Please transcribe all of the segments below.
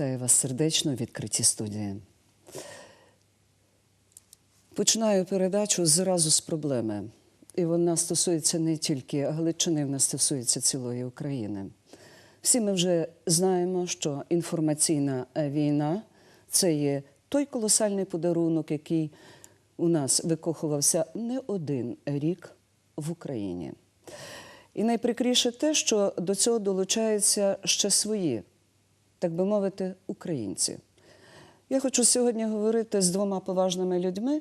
Вітаю вас сердечно в відкритій студії. Починаю передачу зразу з проблеми. І вона стосується не тільки Галичини, вона стосується цілої України. Всі ми вже знаємо, що інформаційна війна це є той колосальний подарунок, який у нас викохувався не один рік в Україні. І найприкріше те, що до цього долучаються ще свої, так би мовити, українці. Я хочу сьогодні говорити з двома поважними людьми,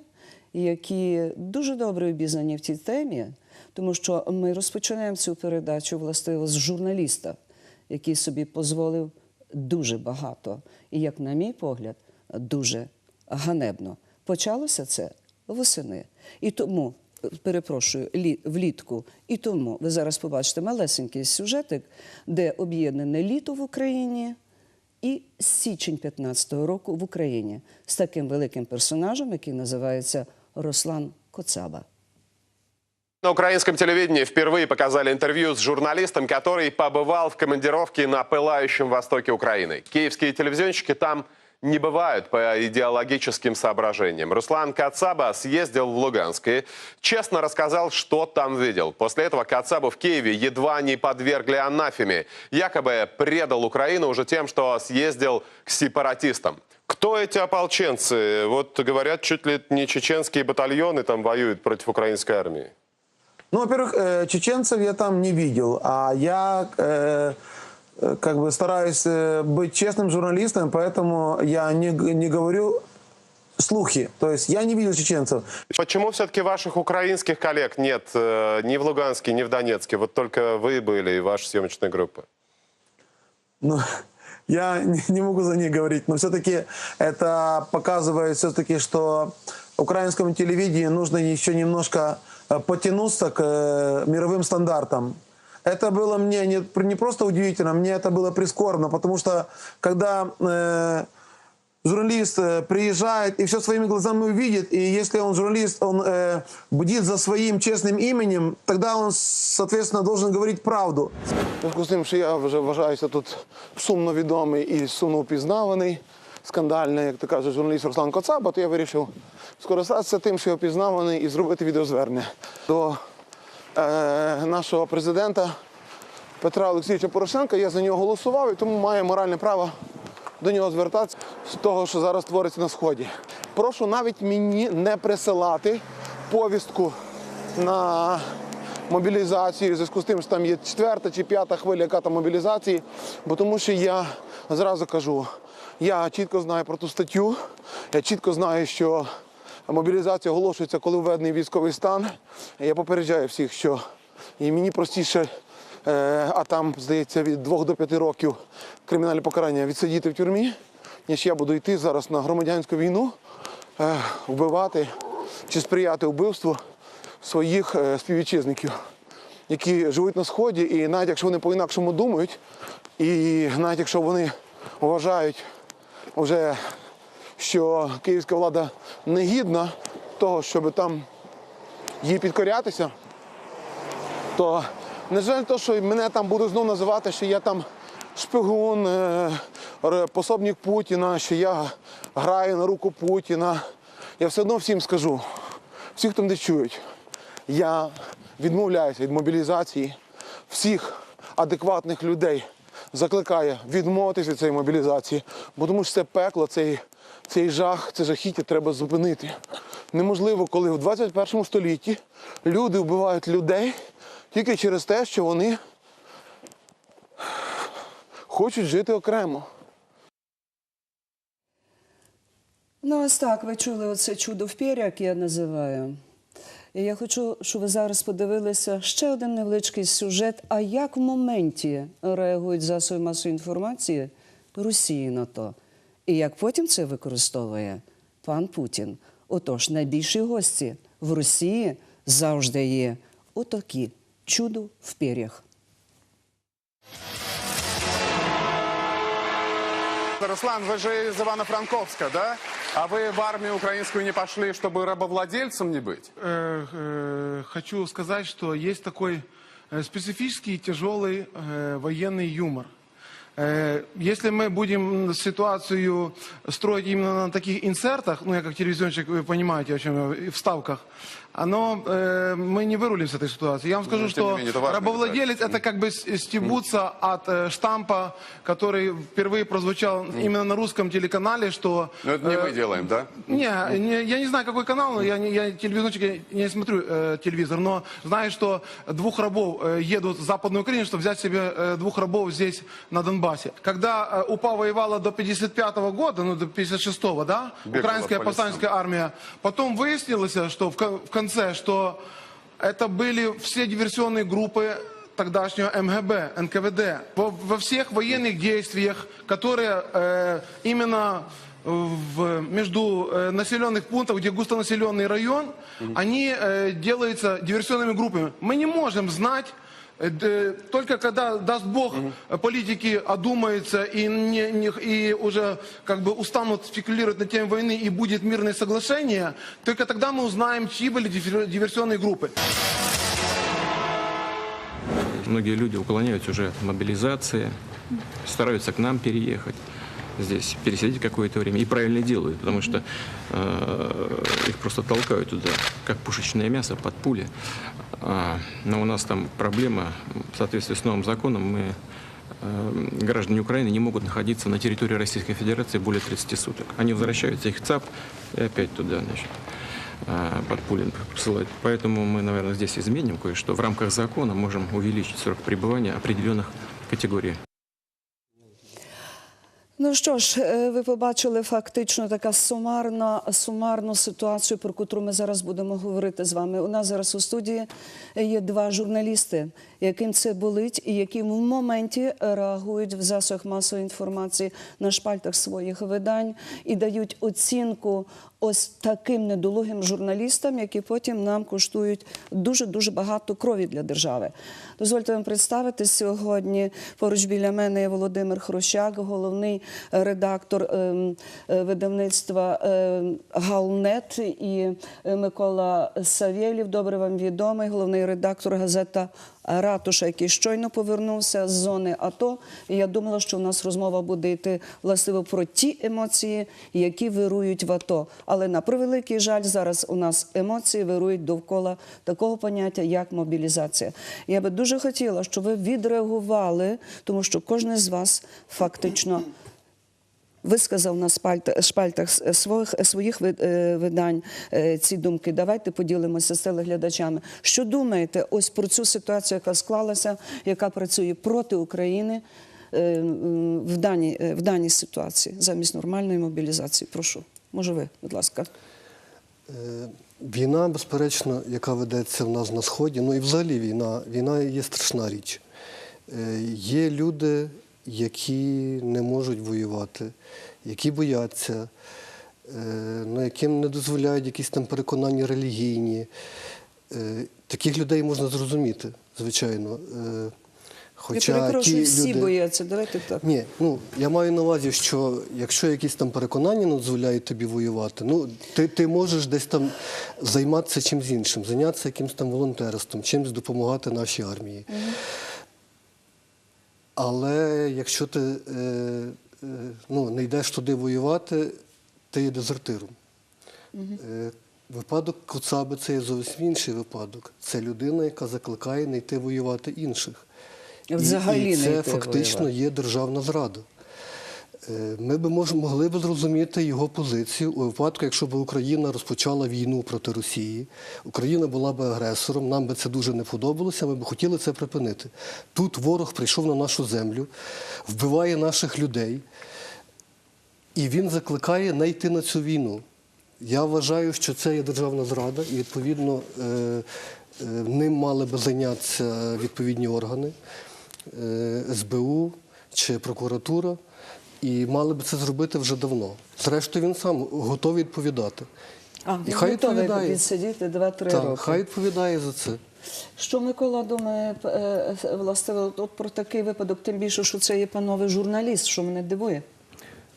які дуже добре обізнані в цій темі, тому що ми розпочинаємо цю передачу властиво з журналіста, який собі дозволив дуже багато. І, як на мій погляд, дуже ганебно. Почалося це восени. І тому, перепрошую, лі- влітку. І тому ви зараз побачите малесенький сюжетик, де об'єднане літо в Україні і січень 15-го року в Україні з таким великим персонажем, який називається Руслан Коцаба. На украинском телевидении впервые показали интервью с журналистом, который побывал в командировке на пылающем востоке Украины. Киевские телевизионщики там не бывают по идеологическим соображениям. Руслан Кацаба съездил в Луганск и честно рассказал, что там видел. После этого Кацабу в Киеве едва не подвергли анафеме. Якобы предал Украину уже тем, что съездил к сепаратистам. Кто эти ополченцы? Вот говорят, чуть ли не чеченские батальоны там воюют против украинской армии. Ну, во-первых, э, чеченцев я там не видел, а я э, как бы стараюсь э, быть честным журналистом, поэтому я не, не говорю слухи. То есть я не видел чеченцев. Почему все-таки ваших украинских коллег нет э, ни в Луганске, ни в Донецке? Вот только вы были и ваша съемочная группа. Ну, я не, не могу за них говорить, но все-таки это показывает все-таки, что украинскому телевидению нужно еще немножко э, потянуться к э, мировым стандартам. Это было мне не, не просто удивительно, мне это было прискорбно, потому что когда э, журналист э, приезжает и все своими глазами увидит, и если он журналист, он э, бдит за своим честным именем, тогда он, соответственно, должен говорить правду. В зв'язку з тим, що я вже вважаюся тут сумно відомий і сумно впізнаваний, скандальний, як то каже журналіст Руслан Коцаба, то я вирішив скористатися тим, що я впізнаваний, і зробити відеозвернення до е, нашого президента Петра Олексійовича Порошенка. Я за нього голосував і тому маю моральне право до нього звертатися з того, що зараз твориться на сході. Прошу навіть мені не присилати повістку на мобілізацію, в зв'язку з тим, що там є четверта чи п'ята хвиля, яка там мобілізації, бо тому що я зразу кажу, я чітко знаю про ту статтю, я чітко знаю, що мобілізація оголошується, коли введений військовий стан. Я попереджаю всіх, що і мені простіше, е, а там, здається, від 2 до 5 років кримінальне покарання відсидіти в тюрмі, ніж я буду йти зараз на громадянську війну, е, вбивати чи сприяти вбивству своїх е, співвітчизників, які живуть на сході, і навіть якщо вони по-інакшому думають, і навіть якщо вони вважають вже, що київська влада не гідна того, щоб там їй підкорятися, то не жаль то, що мене там будуть знову називати, що я там шпигун, е, пособник Путіна, що я граю на руку Путіна. Я все одно всім скажу, всі, хто мене чують, я відмовляюся від мобілізації всіх адекватних людей. Закликаю відмовитися від цієї мобілізації, бо тому що це пекло, цей, цей жах, це жахіття треба зупинити. Неможливо, коли в 21 столітті люди вбивають людей тільки через те, що вони хочуть жити окремо. Ну, ось так, ви чули оце чудо в пір'я, як я називаю. І я хочу, щоб ви зараз подивилися ще один невеличкий сюжет, а як в моменті реагують засоби масової інформації Росії на то. І як потім це використовує пан Путін. Отож, найбільші гості в Росії завжди є отакі чудо в пір'ях. Руслан, вы же из Ивано-Франковска, да? А вы в армию украинскую не пошли, чтобы рабовладельцем не быть? Э, э, хочу сказать, что есть такой э, специфический тяжелый э, военный юмор. Э, Если мы будем ситуацию строить именно на таких инсертах, ну я как телевизионщик, вы понимаете, о чем я, и вставках, оно, э, мы не вырулим с этой ситуации. Я вам скажу, Ну, тем не что менее, это рабовладелец это как бы стебутся от э, штампа, который впервые прозвучал именно на русском телеканале, что... Но это не э, мы делаем, да? не, не, я не знаю, какой канал, но я, я телевизионщик, я не смотрю э, телевизор, но знаю, что двух рабов э, едут в Западную Украину, чтобы взять себе э, двух рабов здесь, на Донбассе. Когда э, УПА воевала до 55 года, ну, до 56-го, да, Бегала украинская повстанческая армия, потом выяснилось, что в, в конце, что это были все диверсионные группы тогдашнего МГБ, НКВД. Во, во всех военных действиях, которые э, именно в, между э, населенных пунктов, где густонаселенный район, они э, делаются диверсионными группами. Мы не можем знать, э, д- только когда, даст Бог, э, политики одумаются и, не, не- и уже как бы устанут спекулировать на тему войны и будет мирное соглашение, только тогда мы узнаем, чьи были диверсионные группы. Многие люди уклоняются уже от мобилизации, стараются к нам переехать, здесь пересидеть какое-то время. И правильно делают, потому что э, их просто толкают туда, как пушечное мясо под пули. А, но у нас там проблема, в соответствии с новым законом, мы э, граждане Украины не могут находиться на территории Российской Федерации более 30 суток. Они возвращаются, их ЦАП и опять туда, значит, а, под пули посылать. Поэтому мы, наверное, здесь изменим кое-что. В рамках закона можем увеличить срок пребывания определенных категорий. Ну що ж, е, ви побачили фактично така сумарна, сумарну ситуацію, про яку ми зараз будемо говорити з вами. У нас зараз у студії є два журналісти, яким це болить, і які в моменті реагують в засобах масової інформації на шпальтах своїх видань і дають оцінку ось таким недолугим журналістам, які потім нам коштують дуже дуже багато крові для держави. Дозвольте вам представити сьогодні. Поруч біля мене є Володимир Хрущак, головний редактор ем, е, видавництва ем, Галнет і е, Микола Савєлів. Добре вам відомий, головний редактор газета Ратуша, який щойно повернувся з зони АТО. І я думала, що у нас розмова буде йти власне про ті емоції, які вирують в АТО. Але на превеликий жаль, зараз у нас емоції вирують довкола такого поняття, як мобілізація. Я би дуже хотіла, щоб ви відреагували, тому що кожен з вас фактично висказав на шпальтах своїх, своїх е, видань е, ці думки. Давайте поділимося з телеглядачами. Що думаєте ось про цю ситуацію, яка склалася, яка працює проти України е, в даній, в даній ситуації замість нормальної мобілізації? Прошу, може ви, будь ласка. Війна, безперечно, яка ведеться в нас на Сході, ну і взагалі війна, війна є страшна річ. Є люди, які не можуть воювати, які бояться, ну, яким не дозволяють якісь там переконання релігійні. Е, Таких людей можна зрозуміти, звичайно. Е, Я перепрошую, всі бояться. Давайте так. ні, ну я маю на увазі, що якщо якісь там переконання не дозволяють тобі воювати, ну ти, ти можеш десь там займатися чимось іншим, зайнятися якимось там волонтерством, чимось допомагати нашій армії. Але якщо ти е, е, ну, не йдеш туди воювати, ти є дезертиром. Е, Випадок Куцаби це є зовсім інший випадок. Це людина, яка закликає не йти воювати інших. Взагалі і, і це йти фактично воювати. є державна зрада. Е, Ми б могли б зрозуміти його позицію у випадку, якщо б Україна розпочала війну проти Росії, Україна була б агресором, нам би це дуже не подобалося, ми б хотіли це припинити. Тут ворог прийшов на нашу землю, вбиває наших людей, і він закликає не йти на цю війну. Я вважаю, що це є державна зрада, і відповідно е, е, ним мали би зайнятися відповідні органи СБУ чи прокуратура, і мали би це зробити вже давно. Зрештою, він сам готовий відповідати. А, І хай готовий відповідає. відсидіти 2-3 Так, роки. хай відповідає за це. Що Микола думає е, е, власне от про такий випадок, тим більше, що це є панове журналіст, що мене дивує.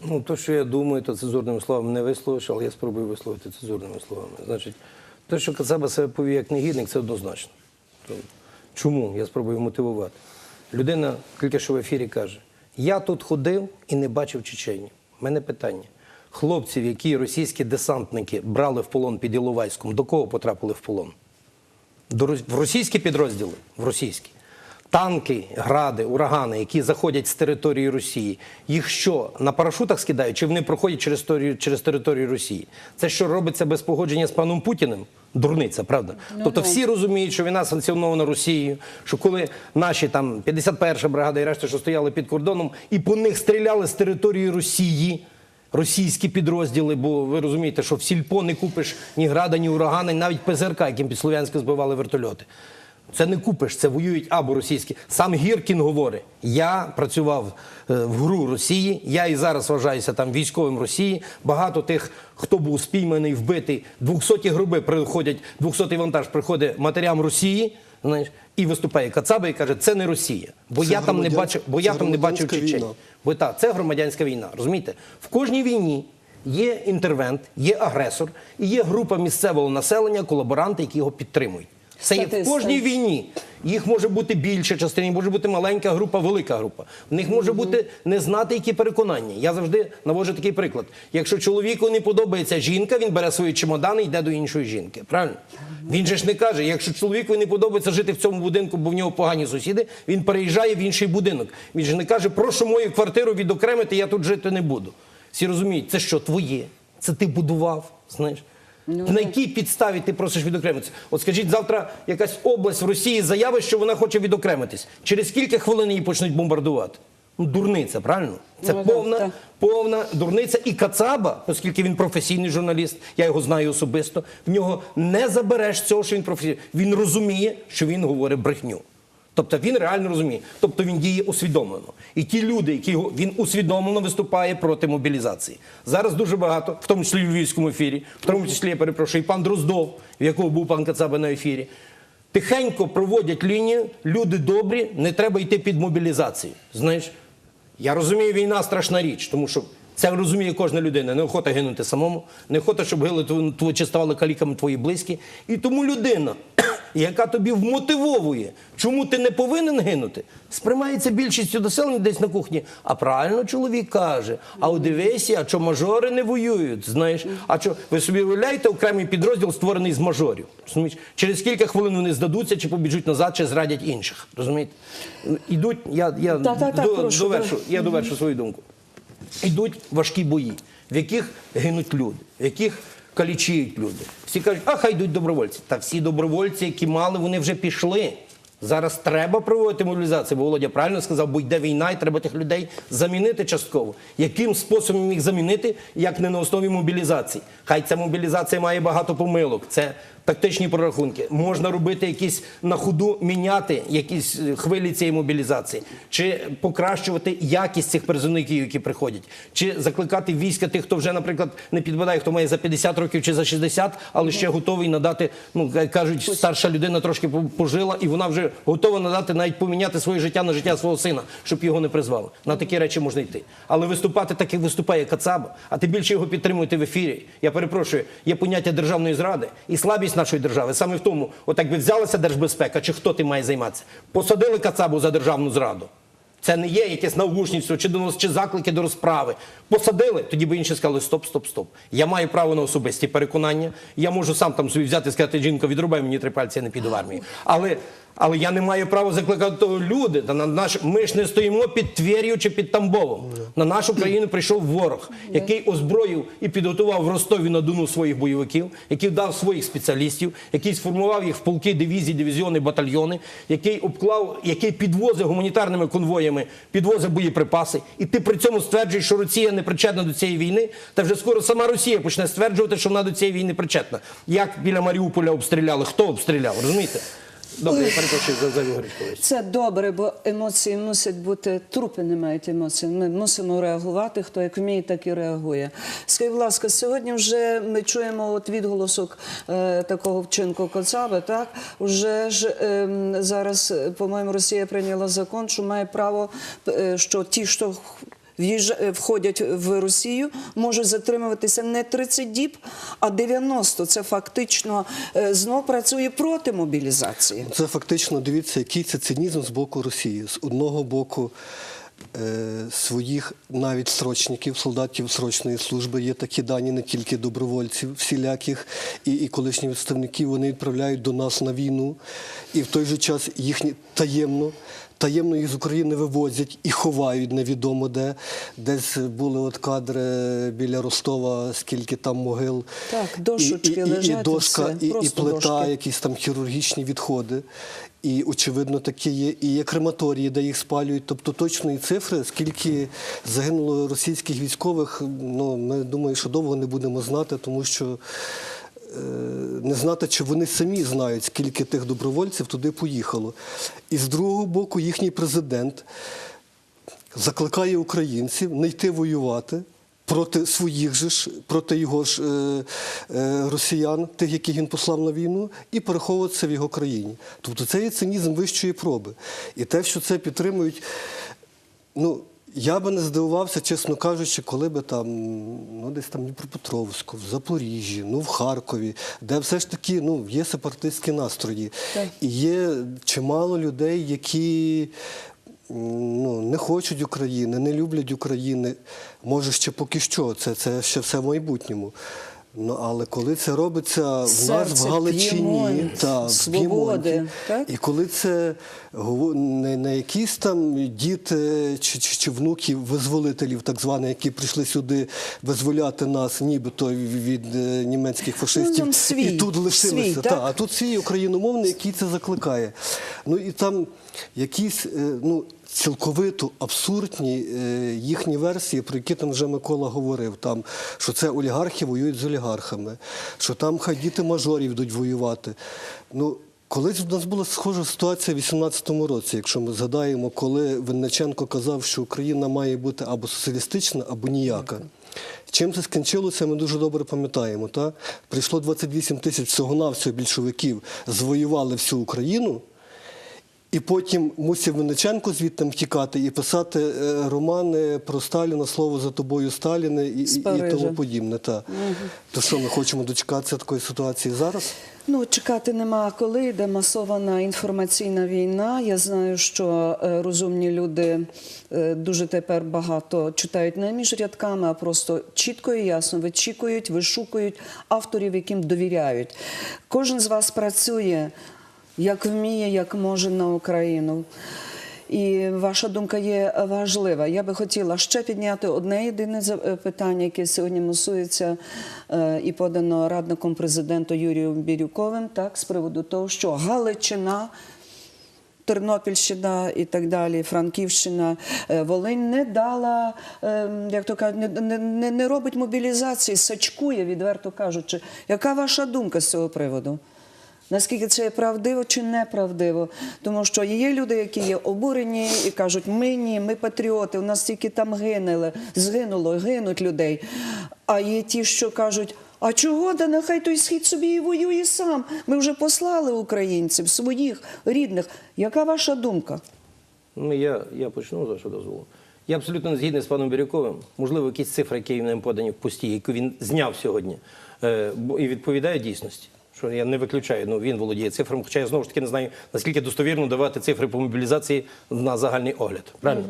Ну, то, що я думаю, то цензурними словами не висловиш, але я спробую висловити цензурними словами. Значить, те, що Кацаба себе повів як негідник, це однозначно. Чому? Я спробую мотивувати. Людина тільки що в ефірі каже, Я тут ходив і не бачив Чечені. Мене питання. Хлопців, які російські десантники брали в полон під Іловайськом, до кого потрапили в полон? До, в російські підрозділи, в російські. Танки, гради, урагани, які заходять з території Росії, їх що на парашутах скидають, чи вони проходять через територію, через територію Росії? Це що робиться без погодження з паном Путіним? Дурниця, правда? тобто всі розуміють, що війна санкціонована Росією, що коли наші там 51 бригада і решта, що стояли під кордоном, і по них стріляли з території Росії. Російські підрозділи, бо ви розумієте, що в сільпо не купиш ні града, ні урагана, навіть ПЗРК, яким під Слов'янська збивали вертольоти. Це не купиш, це воюють або російські. Сам Гіркін говорить: я працював е, в ГРУ Росії, я і зараз вважаюся там військовим Росії. Багато тих, хто був спійманий, вбитий, 200 груби приходять, 200 вантаж приходить матерям Росії. Знаєш, і виступає Кацаба і каже, це не Росія, бо Це я там не бачив, бо я там не бачив Чечені. Бо так, це громадянська війна. Розумієте? В кожній війні є інтервент, є агресор і є група місцевого населення, колаборанти, які його підтримують. Це є в кожній війні. Їх може бути більше частини, може бути маленька група, велика група. В них може бути не знати, які переконання. Я завжди наводжу такий приклад. Якщо чоловіку не подобається жінка, він бере свої чемодани і йде до іншої жінки. Правильно? Він же ж не каже, якщо чоловіку не подобається жити в цьому будинку, бо в нього погані сусіди, він переїжджає в інший будинок. Він же не каже, прошу мою квартиру відокремити, я тут жити не буду. Всі розуміють, це що твоє? Це ти будував, знаєш. На якій підставі ти просиш відокремитися? От скажіть, завтра якась область в Росії заявить, що вона хоче відокремитись. Через скільки хвилин її почнуть бомбардувати? Ну, дурниця, правильно? Це Ну, повна, так. повна дурниця. І Кацаба, оскільки він професійний журналіст, я його знаю особисто, в нього не забереш цього, що він професійний. Він розуміє, що він говорить брехню. Тобто він реально розуміє. Тобто він діє усвідомлено. І ті люди, які він усвідомлено виступає проти мобілізації. Зараз дуже багато, в тому числі в львівському ефірі, в тому числі я перепрошую, і пан Дроздов, в якого був пан Кацаба на ефірі. Тихенько проводять лінію, люди добрі, не треба йти під мобілізацію. Знаєш, я розумію, війна страшна річ, тому що це розуміє кожна людина. Неохота гинути самому, неохота, щоб гили тво- тво- чи ставали каліками твої близькі. І тому людина, яка тобі вмотивовує, чому ти не повинен гинути, сприймається більшістю населення десь на кухні. А правильно чоловік каже: а от дивися, а що мажори не воюють? Знаєш, а що ви собі уявляєте окремий підрозділ, створений з мажорів? Розумієш? Через кілька хвилин вони здадуться, чи побіжуть назад, чи зрадять інших. Розумієте? Ідуть, я, я Так-так-так, до- прошу, довершу, я довершу свою думку. Йдуть важкі бої, в яких гинуть люди, в яких калічують люди. Всі кажуть, а хай йдуть добровольці. Та всі добровольці, які мали, вони вже пішли. Зараз треба проводити мобілізацію, бо Володя правильно сказав, бо йде війна, і треба тих людей замінити частково. Яким способом їх замінити, як не на основі мобілізації? Хай ця мобілізація має багато помилок. Це тактичні прорахунки. Можна робити якісь на ходу міняти якісь е, хвилі цієї мобілізації, чи покращувати якість цих призовників, які приходять, чи закликати війська тих, хто вже, наприклад, не підпадає, хто має за 50 років чи за 60, але ще готовий надати. Ну кажуть, старша людина трошки пожила, і вона вже готова надати навіть поміняти своє життя на життя свого сина, щоб його не призвали. На такі речі можна йти. Але виступати так, як виступає Кацаба, а ти більше його підтримуєте в ефірі. Я перепрошую, є поняття державної зради і слабість нашої держави саме в тому, от якби взялася держбезпека, чи хто ти має займатися, посадили Кацабу за державну зраду. Це не є якесь наушництво чи чи заклики до розправи. Посадили, тоді би інші сказали: стоп, стоп, стоп. Я маю право на особисті переконання. Я можу сам там собі взяти і сказати, жінко, відрубай мені три пальці, я не піду в армію. Але, але я не маю права закликати люди. Та на наш, ми ж не стоїмо під Твер'ю чи під Тамбовом. На нашу країну прийшов ворог, який озброїв і підготував в Ростові на Дону своїх бойовиків, який дав своїх спеціалістів, який сформував їх в полки, дивізії, дивізіони, батальйони, який обклав, який підвозив гуманітарними конвоями, підвозив боєприпаси. І ти при цьому стверджуєш, що Росія не причетна до цієї війни. Та вже скоро сама Росія почне стверджувати, що вона до цієї війни причетна. Як біля Маріуполя обстріляли? Хто обстріляв? Розумієте? Добре, я перепрошую за за Гречкович. Це добре, бо емоції мусять бути. Трупи не мають емоцій. Ми мусимо реагувати. Хто як вміє, так і реагує. Скажіть, будь ласка, сьогодні вже ми чуємо от відголосок е, такого вчинку Коцаби. Так вже ж ем, зараз, е, по-моєму, Росія прийняла закон, що має право, е, що ті, що е, входять в Росію, можуть затримуватися не 30 діб, а 90. Це фактично е, знов працює проти мобілізації. Це фактично дивіться, який це цинізм з боку Росії. З одного боку, е, своїх навіть срочників, солдатів срочної служби. Є такі дані, не тільки добровольців всіляких і, і колишні відставників. Вони відправляють до нас на війну, і в той же час їхні таємно. Таємно їх з України вивозять і ховають невідомо де. Десь були от кадри біля Ростова, скільки там могил. Так, дошечки і, і, лежать і дошка, все, і, і плита, дошки. якісь там хірургічні відходи. І, очевидно, таке є. І є крематорії, де їх спалюють. Тобто точної цифри, скільки загинуло російських військових, ну, ми думаю, що довго не будемо знати, тому що не знати, чи вони самі знають, скільки тих добровольців туди поїхало. І з другого боку, їхній президент закликає українців не йти воювати проти своїх же ж, проти його ж е, е, росіян, тих, яких він послав на війну, і переховуватися в його країні. Тобто це є цинізм вищої проби. І те, що це підтримують, ну. Я би не здивувався, чесно кажучи, коли би там, ну десь там Дніпропетровську, в Запоріжжі, ну в Харкові, де все ж таки ну, є сепаратистські настрої. Так. І є чимало людей, які ну, не хочуть України, не люблять України. Може, ще поки що, це, це ще все в майбутньому. Ну, але коли це робиться в нас в Галичині, та, в П'ємонті, і коли це не, не якісь там діти чи, чи, чи внуки визволителів, так званих, які прийшли сюди визволяти нас, нібито від е, німецьких фашистів, там свій, і тут лишилися. свій, Та, так? а тут свій україномовний, який це закликає. Ну і там якісь е, ну, цілковито абсурдні е, їхні версії, про які там вже Микола говорив, там, що це олігархи воюють з олігархами, що там хай діти мажорів йдуть воювати. Ну, Колись в нас була схожа ситуація в 18-му році, якщо ми згадаємо, коли Винниченко казав, що Україна має бути або соціалістична, або ніяка. Чим це скінчилося, ми дуже добре пам'ятаємо. Та? Прийшло 28 тисяч всього-навсього більшовиків, звоювали всю Україну, і потім мусив Винниченко звідти втікати і писати е, романи про Сталіна, слово за тобою Сталіне і, і, тому подібне. Та. То що ми хочемо дочекатися такої ситуації зараз? Ну, чекати нема коли йде масована інформаційна війна. Я знаю, що е, розумні люди е, дуже тепер багато читають не між рядками, а просто чітко і ясно вичікують, вишукують авторів, яким довіряють. Кожен з вас працює як вміє, як може на Україну. І ваша думка є важлива. Я би хотіла ще підняти одне єдине е, питання, яке сьогодні мусується е, і подано радником президента Юрієм Бірюковим, так, з приводу того, що Галичина. Тернопільщина і так далі, Франківщина, е, Волинь не дала, як то кажуть, не, не- не робить мобілізації, сачкує, відверто кажучи. Яка ваша думка з цього приводу? Наскільки це є правдиво чи неправдиво? Тому що є люди, які є обурені і кажуть, ми ні, ми патріоти, у нас тільки там гинули, згинуло, гинуть людей. А є ті, що кажуть, а чого, да нехай той схід собі і воює сам. Ми вже послали українців, своїх, рідних. Яка ваша думка? Ну, я, я почну з вашого дозволу. Я абсолютно не згідний з паном Бірюковим. Можливо, якісь цифри, які ним подані в пості, яку він зняв сьогодні, е, і відповідає дійсності. Що я не виключаю, ну він володіє цифрами, хоча я знову ж таки не знаю, наскільки достовірно давати цифри по мобілізації на загальний огляд. Правильно?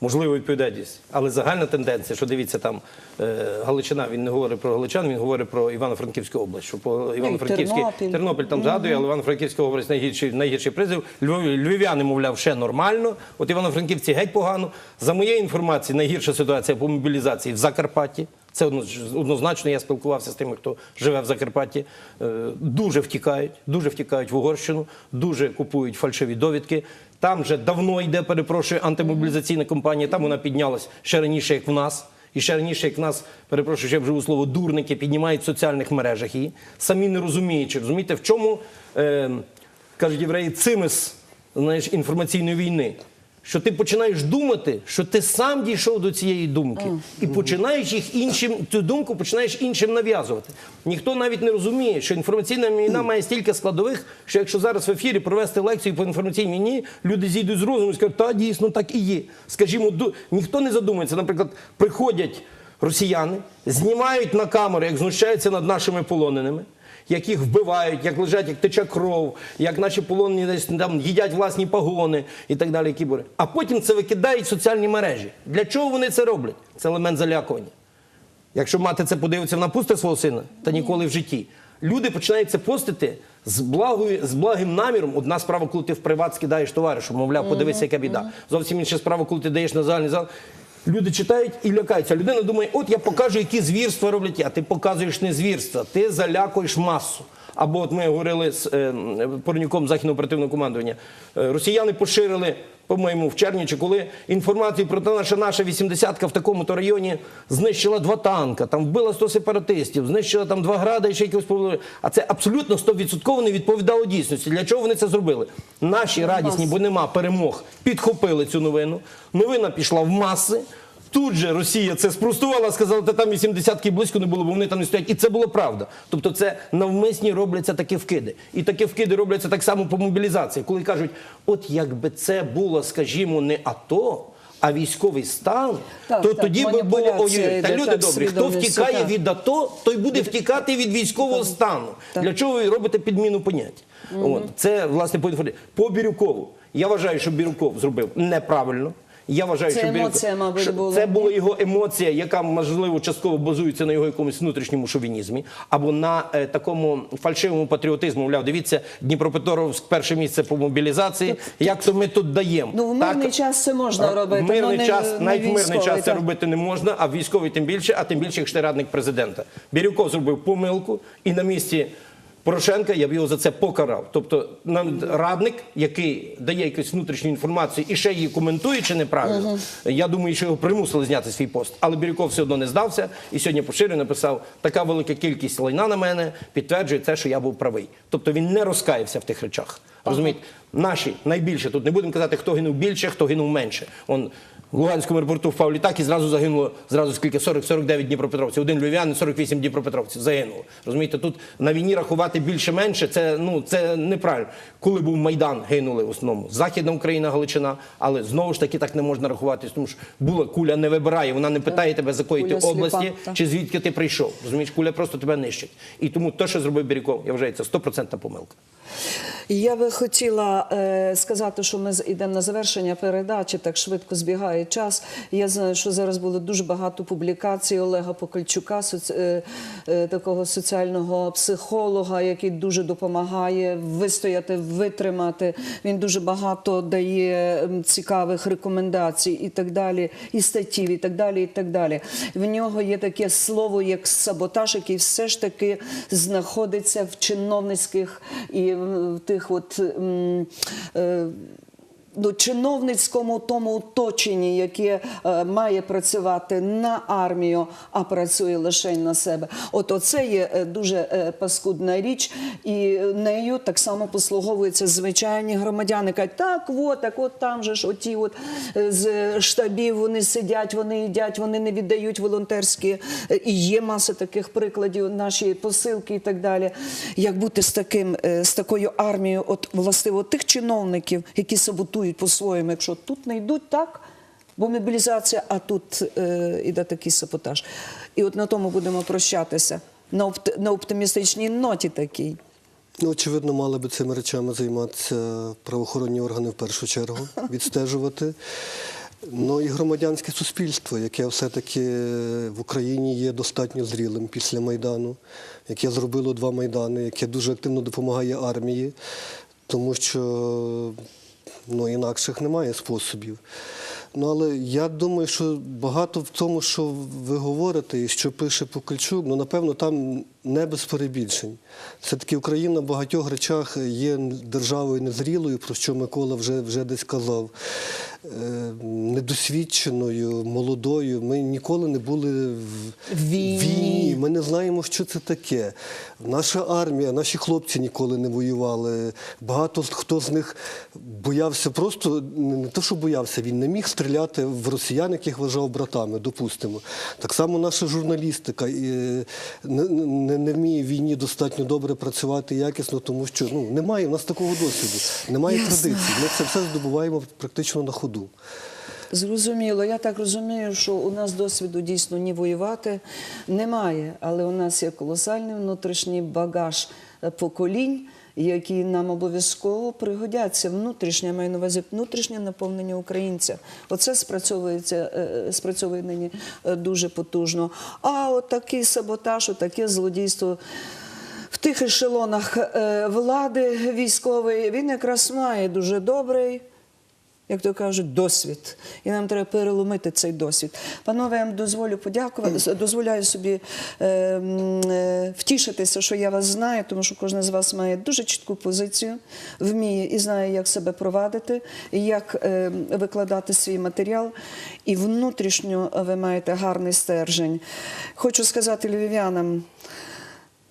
Можливо, відповідає. Але загальна тенденція, що дивіться, там е, Галичина, він не говорить про Галичан, він говорить про Івано-Франківську область. Що по Івано-Франківській Тернопіль. Тернопіль там згадує, але Івано-Франківська область найгірший, найгірший призив. Львов, львів'яни, мовляв, ще нормально. От Івано-Франківці геть погано. За моєю інформацією, найгірша ситуація по мобілізації в Закарпатті. Це однозначно. Я спілкувався з тими, хто живе в Закарпатті. Е, Дуже втікають, дуже втікають в Угорщину, дуже купують фальшиві довідки. Там вже давно йде, перепрошую, антимобілізаційна кампанія. Там вона піднялась ще раніше, як в нас. І ще раніше, як в нас, перепрошую, ще вживу слово дурники піднімають в соціальних мережах її, самі не розуміючи. Розумієте, в чому е, кажуть євреї, цимис знаєш, інформаційної війни. Що ти починаєш думати, що ти сам дійшов до цієї думки, і починаєш їх іншим, цю думку починаєш іншим нав'язувати. Ніхто навіть не розуміє, що інформаційна війна має стільки складових, що якщо зараз в ефірі провести лекцію по інформаційній війні, люди зійдуть з розуму і скажуть, та дійсно так і є. Скажімо, ніхто не задумується. Наприклад, приходять росіяни, знімають на камеру, як знущаються над нашими полоненими. Як їх вбивають, як лежать, як тече кров, як наші полонені десь там їдять власні погони і так далі. Які були. А потім це викидають в соціальні мережі. Для чого вони це роблять? Це елемент залякування. Якщо мати це подивиться, вона пусте свого сина, та ніколи в житті. Люди починають це постити з благою, з благим наміром. Одна справа, коли ти в приват скидаєш товаришу, мовляв, подивися, яка біда. Зовсім інша справа, коли ти даєш на загальний зал. Люди читають і лякаються. Людина думає, от я покажу, які звірства роблять. я. ти показуєш не звірства, ти залякуєш масу. Або от ми говорили з е, порівником західного оперативного командування. Е, росіяни поширили, по-моєму, в червні чи коли інформацію про те, що наша 80-ка в такому-то районі знищила два танка, там вбила 100 сепаратистів, знищила там два града і ще якось повели. А це абсолютно 100% не відповідало дійсності. Для чого вони це зробили? Наші радісні, бо нема перемог, підхопили цю новину. Новина пішла в маси. Тут же Росія це спростувала, сказала, що там 80-ки близько не було, бо вони там не стоять. І це було правда. Тобто це навмисні робляться такі вкиди. І такі вкиди робляться так само по мобілізації, коли кажуть, от якби це було, скажімо, не АТО, а військовий стан, Так, то так, тоді би було ой, Та люди так, добрі, хто втікає так. від АТО, той буде втікати від військового стану. Так. Для чого ви робите підміну понять? От, це власне по інформації. По Бірюкову. Я вважаю, що Бірюков зробив неправильно. Я вважаю, Це що емоція, мабуть, була, Це була його емоція, яка можливо частково базується на його якомусь внутрішньому шовінізмі, або на е, такому фальшивому патріотизму. Мовляв, дивіться, Дніпропетровськ перше місце по мобілізації. Як то ми тут даємо? Ну, в мирний час це можна робити, мирний не- час, не навіть в мирний час це робити не можна, а військовий тим більше, а тим більше, якщо ти радник президента. Бірюков зробив помилку і на місці. Порошенка я б його за це покарав. Тобто нам радник, який дає якусь внутрішню інформацію і ще її коментує чи неправильно, я думаю, що його примусили зняти свій пост. Але Бірюков все одно не здався і сьогодні поширено написав: така велика кількість лайна на мене підтверджує те, що я був правий. Тобто він не розкаявся в тих речах. Розумієте, наші найбільше тут не будемо казати, хто гинув більше, хто гинув менше. Он в Луганському аеропорту впав літак і зразу загинуло зразу скільки 40-49 дніпропетровців. Один львів'янин, 48 дніпропетровців загинуло. Розумієте, тут на війні рахувати більше-менше це ну це неправильно. Коли був майдан, гинули в основному Західна Україна, Галичина, але знову ж таки так не можна рахувати, тому що була куля не вибирає. Вона не питає тебе з якої ти Куля сліпа, області чи звідки ти прийшов. Розумієш, куля просто тебе нищить. І тому те, що зробив Бірюков, я вважаю, це 100% помилка. Я би хотіла е, сказати, що ми йдемо на завершення передачі, так швидко збігає час. Я знаю, що зараз було дуже багато публікацій Олега Покальчука, соці... е, е, такого соціального психолога, який дуже допомагає вистояти, витримати. Він дуже багато дає цікавих рекомендацій і так далі, і статтів, і так далі, і так далі. В нього є таке слово, як саботаж, який все ж таки знаходиться в чиновницьких і тих от. Ну, чиновницькому тому оточенні, яке е, має працювати на армію, а працює лише на себе. От оце є е, дуже е, паскудна річ, і нею так само послуговуються звичайні громадяни. Кажуть, так, от, так, от там же ж оті от з штабів вони сидять, вони їдять, вони не віддають волонтерські. І є маса таких прикладів, наші посилки і так далі. Як бути з таким, з такою армією, от властиво тих чиновників, які саботують по-своєму, якщо тут не йдуть так, бо мобілізація, а тут е, іде такий саботаж. І от на тому будемо прощатися. На, опт- на оптимістичній ноті такій. Ну, очевидно, мали би цими речами займатися правоохоронні органи в першу чергу, відстежувати. Ну і громадянське суспільство, яке все-таки в Україні є достатньо зрілим після Майдану, яке зробило два майдани, яке дуже активно допомагає армії, тому що ну, інакших немає способів. Ну, але я думаю, що багато в тому, що ви говорите і що пише Покальчук, ну, напевно, там не без перебільшень. Все-таки Україна в багатьох речах є державою незрілою, про що Микола вже, вже десь казав. Е, недосвідченою, молодою. Ми ніколи не були в Війні. Ми не знаємо, що це таке. Наша армія, наші хлопці ніколи не воювали. Багато хто з них боявся просто не то, що боявся, він не міг стріляти в росіян, яких вважав братами, допустимо. Так само наша журналістика е, не, не, не вміє в війні достатньо добре працювати якісно, тому що ну, немає в нас такого досвіду, немає Ясно. традицій. Ми це все здобуваємо практично на ходу. Зрозуміло, я так розумію, що у нас досвіду дійсно ні воювати немає, але у нас є колосальний внутрішній багаж е, поколінь, які нам обов'язково пригодяться. Внутрішнє маю на увазі внутрішнє наповнення українця. Оце спрацьовується, е, спрацьовує нині е, дуже потужно. А от такий саботаж, отаке злодійство. В тих ешелонах е, влади військової він якраз має дуже добрий як то кажуть, досвід. І нам треба переломити цей досвід. Панове, я вам дозволю подякувати, дозволяю собі е, е, втішитися, що я вас знаю, тому що кожен з вас має дуже чітку позицію, вміє і знає, як себе провадити, як е, викладати свій матеріал. І внутрішньо ви маєте гарний стержень. Хочу сказати львів'янам.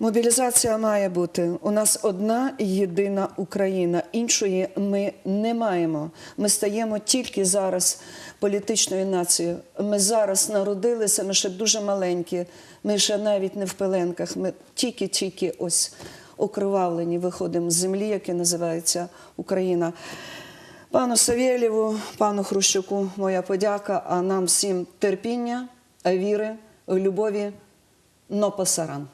Мобілізація має бути. У нас одна єдина Україна. Іншої ми не маємо. Ми стаємо тільки зараз політичною нацією. Ми зараз народилися, ми ще дуже маленькі. Ми ще навіть не в пеленках. Ми тільки-тільки ось окривавлені виходимо з землі, яке називається Україна. Пану Савєлєву, пану Хрущуку, моя подяка, а нам всім терпіння, віри, любові, но пасаран.